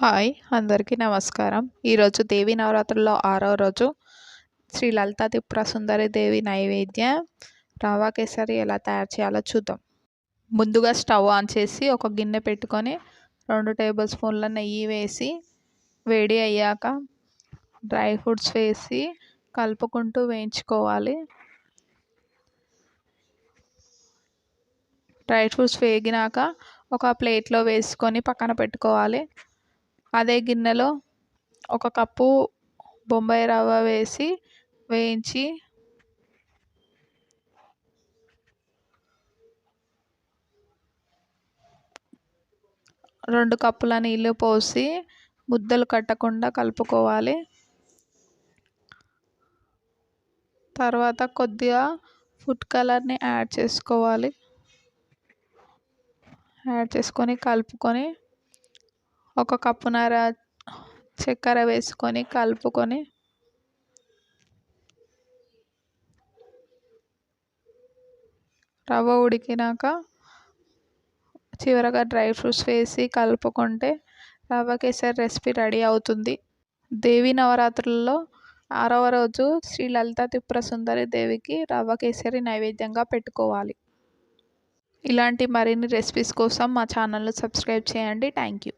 Hi అందరికీ నమస్కారం. ఈరోజు దేవి నవరాత్రుల్లో ఆరో రోజు శ్రీ లలితా త్రిపుర సుందరి దేవి నైవేద్యం రవా కేసరి ఎలా తయారు చేయాలో చూద్దాం. ముందుగా స్టవ్ ఆన్ చేసి ఒక గిన్నె పెట్టుకొని రెండు టేబుల్ స్పూన్ల నెయ్యి వేసి వేడి అయ్యాక డ్రై ఫ్రూట్స్ వేసి కలుపుకుంటూ వేయించుకోవాలి. డ్రై ఫ్రూట్స్ వేగినాక ఒక ప్లేట్లో వేసుకొని పక్కన పెట్టుకోవాలి. అదే గిన్నెలో ఒక కప్పు బొంబాయి రవ్వ వేసి వేయించి రెండు కప్పుల నీళ్ళు పోసి ముద్దలు కట్టకుండా కలుపుకోవాలి. తర్వాత కొద్దిగా ఫుడ్ కలర్ని యాడ్ చేసుకోవాలి. యాడ్ చేసుకొని కలుపుకొని ఒక కప్పున్నర చక్కెర వేసుకొని కలుపుకొని రవ్వ ఉడికినాక చివరగా డ్రై ఫ్రూట్స్ వేసి కలుపుకుంటే రవ్వ కేసరి రెసిపీ రెడీ అవుతుంది. దేవి నవరాత్రుల్లో ఆరవ రోజు శ్రీ లలిత త్రిపురసుందరి దేవికి రవ్వ కేసరి నైవేద్యంగా పెట్టుకోవాలి. ఇలాంటి మరిన్ని రెసిపీస్ కోసం మా ఛానల్ను సబ్స్క్రైబ్ చేయండి. Thank you.